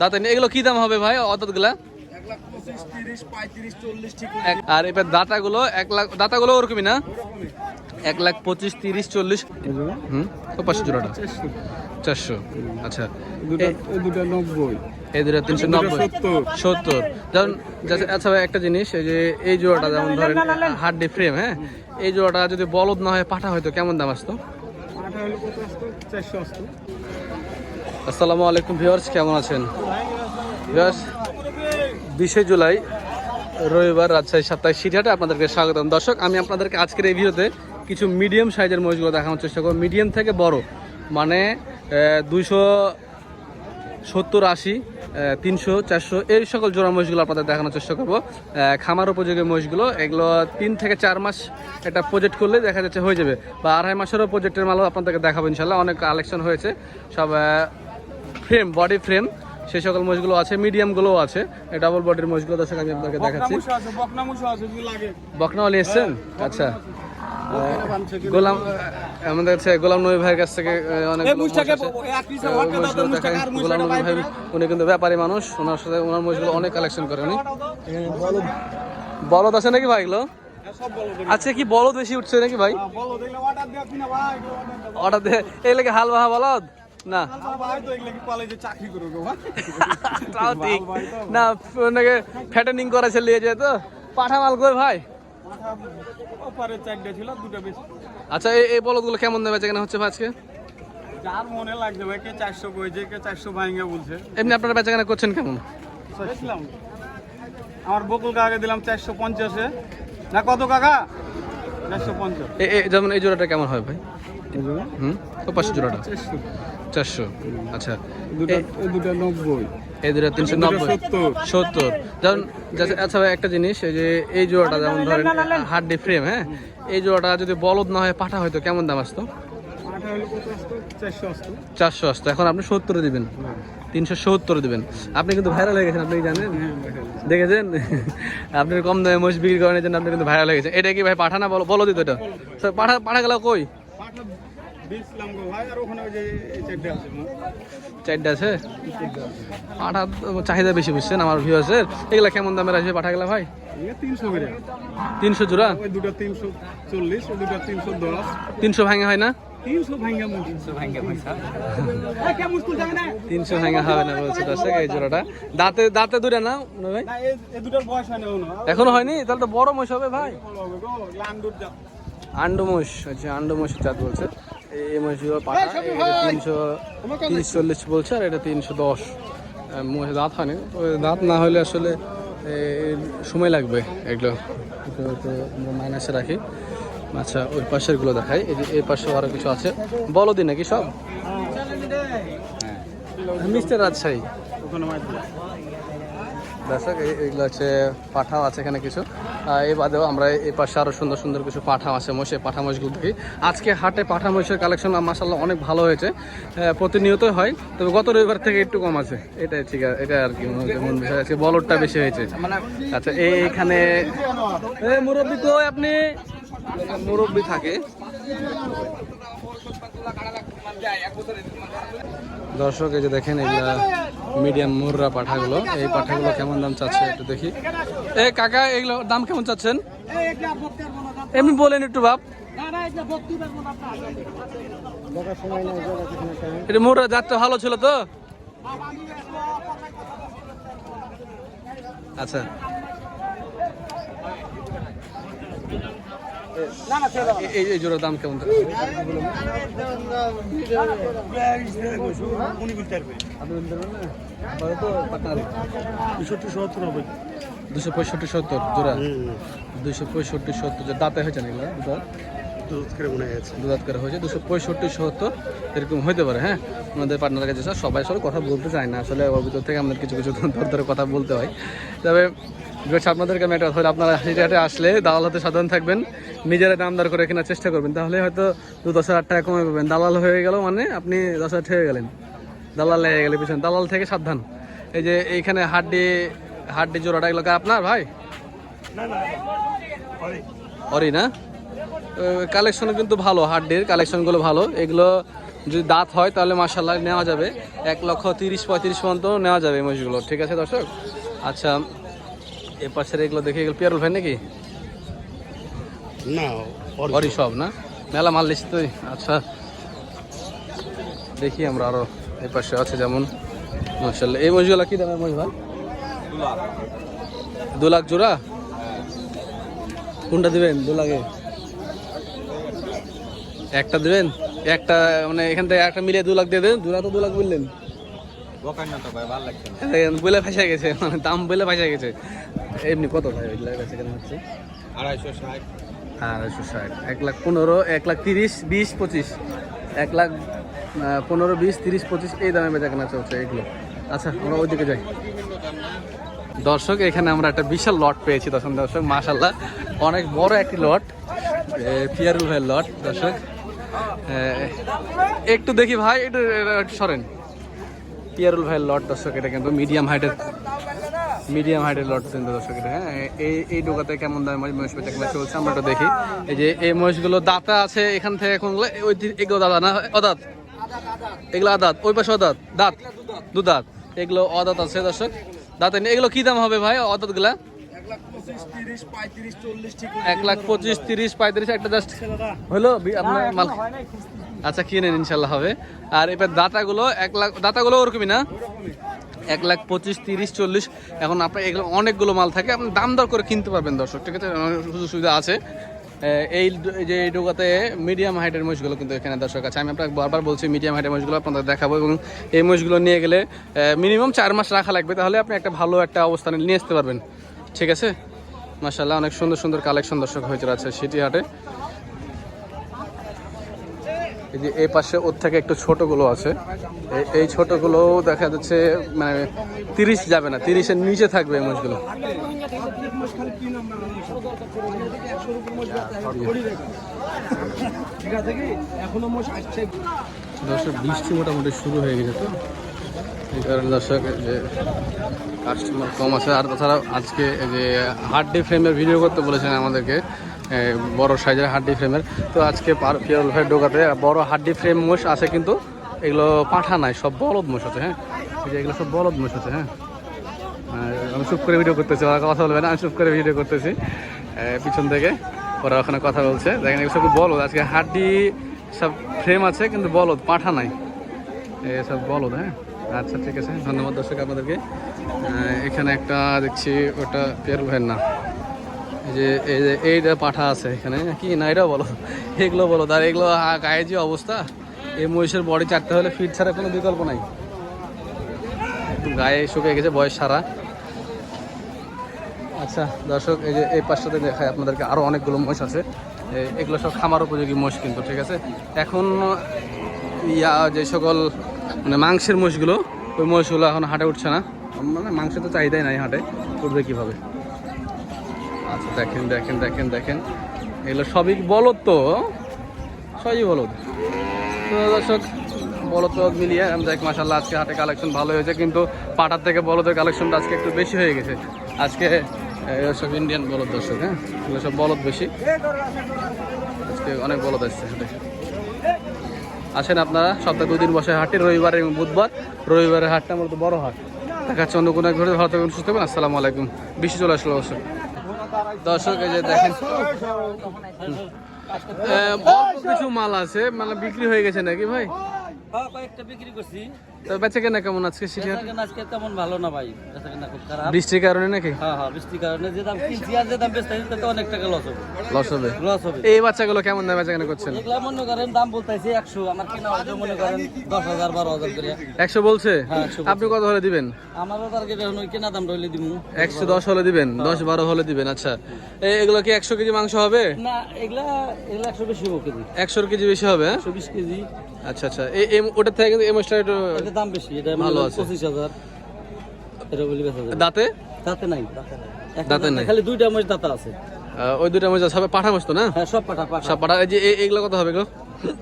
দাঁতে এগুলো কি দাম হবে ভাই অতগুলা আর এবার দাঁতাগুলো এক লাখ দাঁতাগুলো ওরকমই না? এক লাখ পঁচিশ তিরিশ চল্লিশ। হুম? পাঁচশো জোড়াটা। চারশো। আচ্ছা। দুটা নব্বই। এই দুটো তিনশো নব্বই। সত্তর। যেমন আচ্ছা ভাই একটা জিনিস এই যে এই জোড়াটা যেমন ধরেন হাড্ডি ফ্রেম হ্যাঁ? এই জোড়াটা যদি বলদ না হয় পাঠা হয়তো কেমন দাম আসতো? আসসালামু আলাইকুম ভিউয়ার্স কেমন আছেন? বিশে জুলাই, রবিবার, রাজশাহী সাপ্তাহিক সিটিহাটে আপনাদেরকে স্বাগতম। দর্শক, আমি আপনাদেরকে আজকের এই ভিডিওতে কিছু মিডিয়াম সাইজের মহিষগুলো দেখানোর চেষ্টা করব। মিডিয়াম থেকে বড় মানে দুইশো সত্তর আশি তিনশো, চারশো, এই সকল জোড়া মহিষগুলো আপনাদের দেখানোর চেষ্টা করব। খামার উপযোগী মহিষগুলো, এগুলো তিন থেকে চার মাস একটা প্রজেক্ট করলে দেখা যাচ্ছে হয়ে যাবে। বা আড়াই মাসেরও প্রজেক্টের মালও আপনাদেরকে দেখাবো ইনশাল্লাহ অনেক কালেকশন হয়েছে, সব ফ্রেম বডি ফ্রেম সেই সকল মহিষগুলো আছে মিডিয়ামগুলোও আছে। ডাবল বডির মহিষগুলো দর্শক আমি আপনাদেরকে দেখাচ্ছি। আছে বকনা মুসো আছে যদি বকনাওয়ালি এসছেন? আচ্ছা। গোলাম আমাদের হচ্ছে গোলাম নবী ভাইয়ের কাছ থেকে অনেক গোলাম নবী ভাই উনি কিন্তু ব্যাপারী মানুষ ওনার সাথে ওনার মহিষগুলো অনেক কালেকশন করে উনি। বলদ। আছে নাকি ভাই এগুলো? সব কি বলদ বেশি উঠছে নাকি ভাই? অর্ডার দিয়ে এই লাগে হাল বাহা বলদ? না। তো তাও ঠিক না ওনাকে ফ্যাটেনিং করা ছেলে যায় তো। পাঠা মাল কই ভাই? আচ্ছা এই বলদগুলো কেমন দেবে কেন হচ্ছে আজকে যার মনে লাগছে ভাই কে চারশো কইছে কে চারশো ভাঙে বলছে এমনি আপনারা বেচাকেনা করছেন কেমন? আমার বকুল কাকাকে দিলাম চারশো পঞ্চাশে। না কত কাকা চারশো পঞ্চাশ যেমন এই জোড়াটা কেমন হয় ভাই? হুম? ও পাঁচশো জোড়াটা। চারশো। আচ্ছা। দুটা নব্বই। এই দুটো তিনশো নব্বই। সত্তর। যেমন আচ্ছা ভাই একটা জিনিস এই যে এই জোড়াটা যেমন ধরেন হাড্ডি ফ্রেম হ্যাঁ? এই জোড়াটা যদি বলদ না হয় পাঠা হয়তো কেমন দাম আসতো? চারশো আসতো। এখন আপনি সত্তরে দিবেন। তিনশো সত্তর দিবেন। আপনি কিন্তু ভাইরাল হয়ে গেছেন আপনি জানেন? দেখেছেন? আপনি কম দামে মোষ বিক্রি করেন জন্য আপনি কিন্তু ভাইরাল হয়ে গেছেন। এটা কি ভাই পাঠা না বলো বলো দিত এটা? পাঠা পাঠা গেল কই? চারটে আছে। চারটা আছে? পাঠা চাহিদা বেশি বুঝছেন আমার ভিউয়ার্সের এগুলা কেমন দামের আসবে পাঠা গেলা ভাই? তিনশো করে। তিনশো জোড়া? ওই দুটো তিনশো চল্লিশ দুটো তিনশো দশ। তিনশো ভাঙে হয় না? তিনশো ভাঙা হবে না বলছে দর্শক এই জোড়াটা। দাঁতে দাঁতে দুটা না? না এই এই দুটোর বয়স না এখনও। হয়নি? তাহলে তো বড় মোষ হবে ভাই। বড় হবে গো লান্ডুর আন্ডু মোষ আচ্ছা আন্ডু মোষ জাত বলছে। এই- এই মোষগুলো তিনশো তিরিশ চল্লিশ বলছে আর এটা তিনশো দশ। মোষ দাঁত হয়নি। তো দাঁত না হলে আসলে সময় লাগবে এগুলো। মাইনাসে রাখি। আচ্ছা ওই পাশেরগুলো দেখাই। এই যে এই পাশে আরও কিছু আছে। বলো দিন নাকি সব? মিস্টার রাজশাহী। দর্শক এই- এগুলো হচ্ছে পাঠাও আছে এখানে কিছু। এই বাদেও আমরা এই পাশে আরও সুন্দর সুন্দর কিছু পাঠাও আছে মোষে পাঠা মোষগুলো দেখি। আজকে হাটে পাঠা মোষের কালেকশন মাসাল্লাহ অনেক ভালো হয়েছে। প্রতিনিয়তই হয় তবে গত রবিবার থেকে একটু কম আছে। এটাই ঠিক আছে এটা আর কি মনে- মন বিষয় আছে বলরটা বেশি হয়েছে। আচ্ছা এই- এইখানে এই মুরব্বী তো আপনি মুরব্বী থাকে। দর্শক, এই যে দেখেন এগুলা মিডিয়াম মুররা পাঠাগুলো, এই পাঠাগুলো কেমন দাম চাচ্ছে একটু দেখি। এ কাকা, এগুলো দাম কেমন চাচ্ছেন? এমনি বলেন একটু বাপ এটা মুররা জাতটা ভালো ছিল তো? আচ্ছা। এই এই জোড়ার দাম কেমন। দুশো পঁয়ষট্টি সত্তর জোড়া। দুশো পঁয়ষট্টি সত্তর যে দাঁতে হয়েছে না এগুলো? দুধাত করে হয়েছে। দুশো পঁয়ষট্টি সত্তর এরকম হইতে পারে হ্যাঁ? আমাদের পার্টনার কাছে সবাই সব কথা বলতে চায় না। আসলে ওর ভিতর থেকে আমাদের কিছু কিছু ধরে ধরে কথা বলতে হয়। তবে বিকজ আপনাদেরকে একটা বলি, আপনারা হাসিটাটে আসলে দালাল হতে সাধারণ থাকবেন নিজেরা দাম দর করে কেনার চেষ্টা করবেন। তাহলে হয়তো দু দশ হাজার টাকা কমে পাবেন। দালাল হয়ে গেল মানে আপনি দশ হাজার হয়ে গেলেন। দালাল লেগে গেলে পিছনে। দালাল থেকে সাবধান। এই যে এইখানে হাড্ডি হাড্ডি জোড়াটা এগুলো আপনার ভাই? অরি না? কালেকশন কিন্তু ভালো হাড্ডির কালেকশনগুলো ভালো। এগুলো যদি দাঁত হয় তাহলে মাসাল্লাহ নেওয়া যাবে। এক লক্ষ তিরিশ পঁয়ত্রিশ পর্যন্ত নেওয়া যাবে এই মহিষগুলো। ঠিক আছে দর্শক? আচ্ছা এ পাশের এগুলো দেখে এগুলো পিয়ারুল ভাই নাকি? না ঘরই সব না? মেলা মাল লিস তুই। আচ্ছা। দেখি আমরা আরও এই পাশে আছে যেমন। মাসাল্লাহ এই মহিষগুলো কি দামের মহিষ ভাই? দু লাখ জোড়া? কোনটা দিবেন? দু লাখে? একটা দিবেন? একটা মানে এখান থেকে একটা মিলিয়ে দু লাখ দিয়ে দেন। দু লাখ তো দু লাখ বললেন। বলে ফাঁসা গেছে। মানে দাম বলে ফাঁসা গেছে। এমনি কত ভাই? ওইগুলো বেচা কেনা হচ্ছে? আড়াইশো ষাট। আড়াইশো ষাট এক লাখ পনেরো, এক লাখ তিরিশ, বিশ, পঁচিশ। এক লাখ পনেরো, বিশ, তিরিশ, পঁচিশ, এই দামে বেচা কেনা চলছে এগুলো। আচ্ছা আমরা ওইদিকে যাই। দর্শক, এখানে আমরা একটা বিশাল লট পেয়েছি দর্শক দর্শক মাশাল্লাহ অনেক বড় একটি লট পিয়ারুল ভাইয়ের লট দর্শক। একটু দেখি ভাই একটু সরেন। পিয়ারুল ভাইয়ের লট দর্শক এটা কিন্তু মিডিয়াম হাইটের মিডিয়াম হাইটের লট কিন্তু দর্শক এটা হ্যাঁ? এই এই ডোকাতে কেমন দামে মহিষ বেচা চলছে আমরা একটু দেখি। এই যে এই মহিষগুলো দাঁতা আছে এখান থেকে এখন ওই এগুলো দাদা না? অদাত। এগুলো আদাত ওই পাশে অদাত। দাঁত। দু দাঁত এগুলো অদাত আছে দর্শক। দাঁতে। এগুলো কি দাম হবে ভাই অদাতগুলা এক লাখ পঁচিশ তিরিশ পঁয়ত্রিশ একটা জাস্ট হলো আপনার মাল আচ্ছা কিনে নেন, ইনশাল্লাহ হবে। আর এবার দাতাগুলো এক লাখ দাতাগুলো ওরকমই না? এক লাখ পঁচিশ, তিরিশ, চল্লিশ। এখন আপনার এগুলো অনেকগুলো মাল থাকে, আপনি দাম দর করে কিনতে পারবেন দর্শক। ঠিক আছে সুযোগ সুবিধা আছে। এই যে ডোকাতে মিডিয়াম হাইটের মহিষগুলো কিন্তু এখানে দর্শক আছে। আমি আপনাকে বারবার বলছি মিডিয়াম হাইটের মহিষগুলো আপনাদের দেখাবো এবং এই মহিষগুলো নিয়ে গেলে মিনিমাম চার মাস রাখা লাগবে। তাহলে আপনি একটা ভালো একটা অবস্থানে নিয়ে আসতে পারবেন। ঠিক আছে? মাসাল্লাহ অনেক সুন্দর সুন্দর কালেকশন দর্শক হয়েছে আছে সিটি হাটে এই যে এই পাশে ওর থেকে একটু ছোটগুলো আছে। এই- ছোটগুলো দেখা যাচ্ছে মানে তিরিশ যাবে না, তিরিশের নিচে থাকবে এই মাছগুলো দর্শক, বৃষ্টি মোটামুটি শুরু হয়ে গেছে তো। এই কারণে দর্শক যে কাস্টমার কম আছে। আর তাছাড়া আজকে যে ডে ফ্রেমের ভিডিও করতে বলেছেন আমাদেরকে। বড় সাইজের হাড্ডি ফ্রেমের। তো আজকে পিয়ারুল ভাই ডোকাতে বড় হাড্ডি ফ্রেম মোষ আছে কিন্তু এগুলো পাঠা নাই, সব বলদ মোষ আছে হ্যাঁ? এগুলো সব বলদ মোষ আছে হ্যাঁ? আমি চুপ করে ভিডিও করতেছি, ওরা কথা বলবে না, আমি চুপ করে ভিডিও করতেছি। পিছন থেকে ওরা ওখানে কথা বলছে। দেখেন এগুলো সব বলদ, আজকে হাড্ডি সব ফ্রেম আছে, কিন্তু বলদ, পাঠা নাই। এসব বলদ হ্যাঁ? আচ্ছা ঠিক আছে, ধন্যবাদ দর্শক আপনাদেরকে। এখানে একটা দেখছি, ওটা পেয়ার ভাইয়ের না যে, এই যে এইটা পাঠা আছে এখানে। কি, না এটা বলো। এগুলো বলো। তার এগুলো গায়ে যে অবস্থা, এই মহিষের বডি চাটতে হলে ফিট ছাড়া কোনো বিকল্প নাই। গায়ে শুকিয়ে গেছে, বয়স সারা। আচ্ছা দর্শক, এই যে, এই পাশটাতে দেখায় আপনাদেরকে আরও অনেকগুলো মোষ আছে। এগুলো সব খামার উপযোগী মোষ কিন্তু, ঠিক আছে? এখন, ইয়া, যে সকল মানে মাংসের মোষগুলো ওই মোষগুলো এখন হাটে উঠছে না। মানে মাংস তো চাহিদাই নাই হাটে, উঠবে কীভাবে? দেখেন দেখেন দেখেন দেখেন। এগুলো সবই বলদ তো। সবই বলদ। দর্শক, বলদ মিলিয়ে আমি দেখ মাসাল্লাহ আজকে হাটে কালেকশন ভালো হয়েছে, কিন্তু পাটার থেকে বলদের কালেকশনটা আজকে একটু বেশি হয়ে গেছে। আজকে সব ইন্ডিয়ান বলদ দর্শক হ্যাঁ? এগুলো সব বলদ বেশি। আজকে অনেক বলদ আসছে হাটে। আসেন আপনারা, সপ্তাহে দুদিন বসে হাটে, রবিবার এবং বুধবার। রবিবারের হাটটা মূলত বড় হাট। দেখাচ্ছে অন্য কোনো ঘরে, ভালো থাকবেন, সুস্থ থাকবেন। আসসালামু আলাইকুম। বেশি চলে আসলো অবশ্যই দর্শক এই যে দেখেন। অল্প কিছু মাল আছে মানে বিক্রি হয়ে গেছে নাকি ভাই? হ্যাঁ কয়েকটা বিক্রি করছি। তো বেচে কেনা কেমন আজকে সিটি আজকে তেমন ভালো না ভাই। বেচাকেনা খুব খারাপ। বৃষ্টির কারণে নাকি? হ্যাঁ হ্যাঁ বৃষ্টির কারণে যে দাম কিনছি আর যে দাম বেচতে তাতে অনেক টাকা লস হবে। লস হবে। লস হবে। এই বাচ্চাগুলো কেমন দামে বেচা কেনা করছেন? এগুলা মনে করেন দাম বলতেছি আমার কিনা হয়তো মনে করেন দশ করে। বলছে? হ্যাঁ, 100 আপনি কত হলে দিবেন? আমারও টার্গেট এখন ওই কেনা দাম। দিব দশ হলে দিবেন? দশ বারো হলে দিবেন আচ্ছা। এগুলো কি একশো কেজি মাংস হবে? না এগুলা এগুলা একশো বেশি হবে কেজি। একশোর কেজি বেশি হবে হ্যাঁ? একশো বিশ কেজি। আচ্ছা আচ্ছা। এই এম ওটা থেকে কিন্তু মাছটা একটু এটা দাম বেশি এটা ভালো আছে। পঁচিশ হাজার। এটা বলি বেচা যাবে। দাঁতে? দাঁতে নাই দাঁতে নাই। খালি দুইটা মাছ দাঁতা আছে। ওই দুইটা মাছ সব পাঠা মাছ তো না? হ্যাঁ সব পাঠা পাঠা। সব পাঠা। এই যে এ- এগুলো কত হবে গো?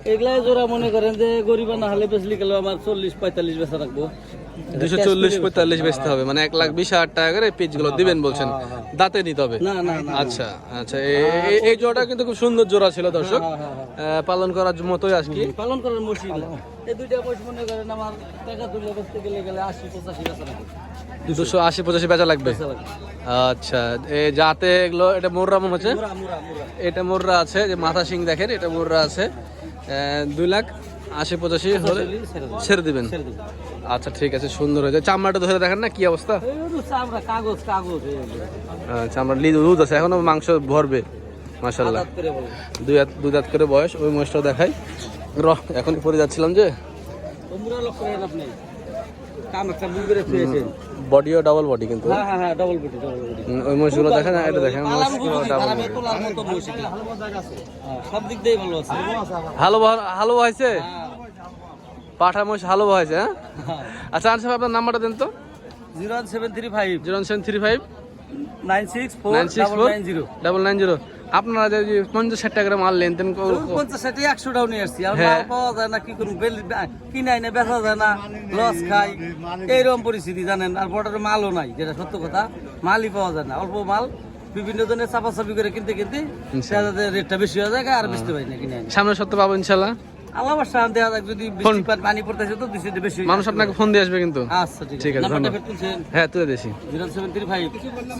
এগুলাই জোড়া মনে করেন যে গরিবা না হলে বেচলি গেল আমার চল্লিশ পঁয়তাল্লিশ বেচা রাখব। দুশো চল্লিশ পঁয়তাল্লিশ বেচতে হবে মানে এক লাখ বিশ হাজার টাকা করে পিচগুলো দিবেন বলছেন। দাঁতে নিতে হবে। আচ্ছা আচ্ছা এই জোড়াটা কিন্তু খুব সুন্দর জোড়া ছিল দর্শক। হ্যাঁ, হ্যাঁ, পালন করার মতোই আর কি পালন করার মসজিদ এই দুইটা মনে করেন আমার টাকা তুলে বেচতে গেলে গেলে আশি পঁচাশি দুশো আশি পঁচাশি বেচা লাগবে? আচ্ছা যাতে এগুলো এটা মোররা মনে হচ্ছে? এটা মোররা আছে যে মাথা সিং দেখেন এটা মোররা আছে। দুই লাখ? আশি পঁচাশি হলে ছেড়ে দেবো দিবেন। আচ্ছা ঠিক আছে সুন্দর হয়েছে চামড়াটা ধরে দেখেন না কি অবস্থা? চামড়া কাগজ কাগজ চামড়া লিদ দুধ আছে এখনও মাংস ভরবে মাসাল্লাহ দুই হাত দুই দাঁত করে বয়স ওই মহিষটা দেখাই। র এখনই পরে যাচ্ছিলাম যে। তো মুরা লক্ষ করেন আপনি কাম একটা মুখ করে ফিরেছেন বডিও ডাবল বডি কিন্তু। হ্যাঁ হ্যাঁ হ্যাঁ ডবল বডি ডবল বডি ওই মহিষগুলো দেখেন এটা দেখেন মহিষগুলো ডাবল মতো হ্যাঁ, সব দিক দিয়ে ভালো আছে। হয়েছে? হ্যাঁ। পাঠা মহিষ হালো হয়েছে হ্যাঁ? আচ্ছা আনসার আপনার নাম্বারটা দেন তো। Zero one seven three five. Zero seven three five. Nine six four nine six double four nine zero. Double nine zero. আপনারা যে পঞ্চাশ ষাট টাকা করে মাল লেনদেন পঞ্চাশ ষাটে একশো টাকা নিয়ে আসছি। হ্যাঁ। মাল পাওয়া যায় না কি করুন কিনাই না বেচা যায় না লস খাই। এইরকম পরিস্থিতি জানেন? আর বর্ডারে মালও নাই যেটা সত্য কথা। মালই পাওয়া যায় না। অল্প মাল বিভিন্ন জনের চাপা চাপি করে কিনতে কিনতে রেটটা বেশি হয়ে যায় আর বেচতে পারি না কিনে আনি। সামনের সপ্তাহে পাবো ইনশাল্লাহ। আল্লাহ বাসা দেওয়া যাক যদি পানি পড়তেছে তো বেশি মানুষ আপনাকে ফোন দিয়ে আসবে কিন্তু। আচ্ছা ঠিক আছে। আছে, ধন্যবাদ। হ্যাঁ তুলে দিছি। Zero seven three five.